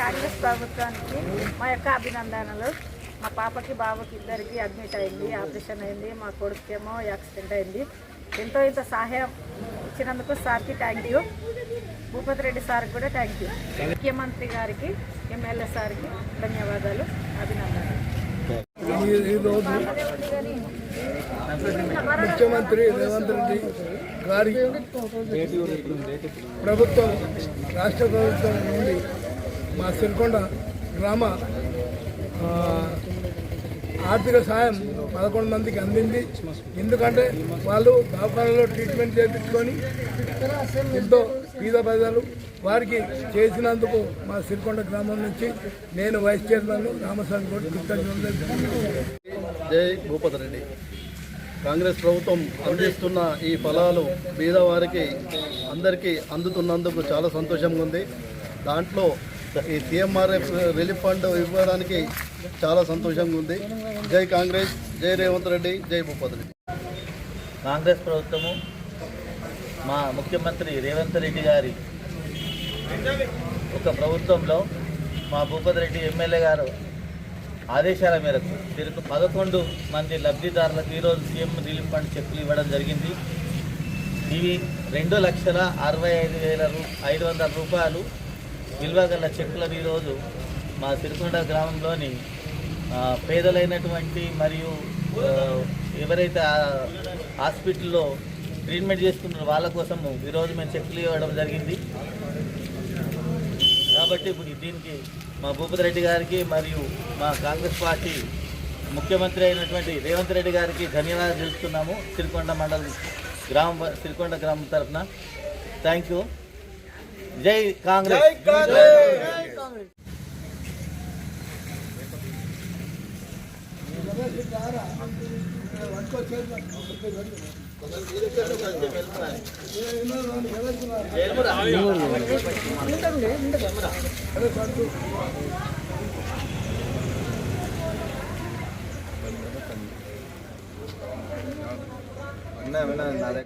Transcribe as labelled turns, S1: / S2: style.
S1: కాంగ్రెస్ ప్రభుత్వానికి మా యొక్క అభినందనలు. మా పాపకి బాబుకి ఇద్దరికి అడ్మిట్ అయింది. ఆపరేషన్ అయింది. మా కొడుకేమో యాక్సిడెంట్ అయింది. ఎంతో ఇంత సహాయం ఇచ్చినందుకు సార్కి థ్యాంక్ యూ భూపతి రెడ్డి సార్కి కూడా థ్యాంక్ యూ ముఖ్యమంత్రి గారికి ఎమ్మెల్యే సార్కి ధన్యవాదాలు అభినందనలు.
S2: ఈరోజు ముఖ్యమంత్రి రేవంత్ రెడ్డి గారి ప్రభుత్వం రాష్ట్ర ప్రభుత్వం నుండి మా సిరికొండ గ్రామ ఆర్థిక సాయం పదకొండు మందికి అందింది. ఎందుకంటే వాళ్ళు దవాఖానలో ట్రీట్మెంట్ చేయించుకొని ఎంతో పేద ప్రజలు వారికి చేసినందుకు మా సిరికొండ గ్రామం నుంచి నేను వైస్ చైర్మన్ రామస్వామి కూడా కృతజ్ఞతలు
S3: జై భూపతి రెడ్డి. కాంగ్రెస్ ప్రభుత్వం అందిస్తున్న ఈ ఫలాలు పేదవారికి అందరికీ అందుతున్నందుకు చాలా సంతోషంగా ఉంది. దాంట్లో ఈ సీఎంఆర్ఎఫ్ రిలీఫ్ ఫండ్ ఇవ్వడానికి చాలా సంతోషంగా ఉంది. జై కాంగ్రెస్ జై రేవంత్ రెడ్డి జై భూపతి రెడ్డి.
S4: కాంగ్రెస్ ప్రభుత్వము మా ముఖ్యమంత్రి రేవంత్ రెడ్డి గారి ఒక ప్రభుత్వంలో మా భూపతి రెడ్డి ఎమ్మెల్యే గారు ఆదేశాల మేరకు తిరుగు పదకొండు మంది లబ్ధిదారులకు ఈరోజు సీఎం రిలీఫ్ ఫండ్ చెక్కులు ఇవ్వడం జరిగింది. ఇవి రెండు లక్షల అరవై ఐదు వేల రూ ఐదు వందల రూపాయలు విలువ గల చెక్కులను ఈరోజు మా సిరికొండ గ్రామంలోని పేదలైనటువంటి మరియు ఎవరైతే హాస్పిటల్లో ట్రీట్మెంట్ చేసుకుంటున్న వాళ్ళ కోసము ఈరోజు మేము చెక్కులు ఇవ్వడం జరిగింది. కాబట్టి దీనికి మా భూపతి రెడ్డి గారికి మరియు మా కాంగ్రెస్ పార్టీ ముఖ్యమంత్రి అయినటువంటి రేవంత్ రెడ్డి గారికి ధన్యవాదాలు తెలుస్తున్నాము సిరికొండ మండలం గ్రామం సిరికొండ గ్రామం తరఫున. Thank you. జై కాంగ్రెస్
S3: విన్నా విన్నా నా దగ్గర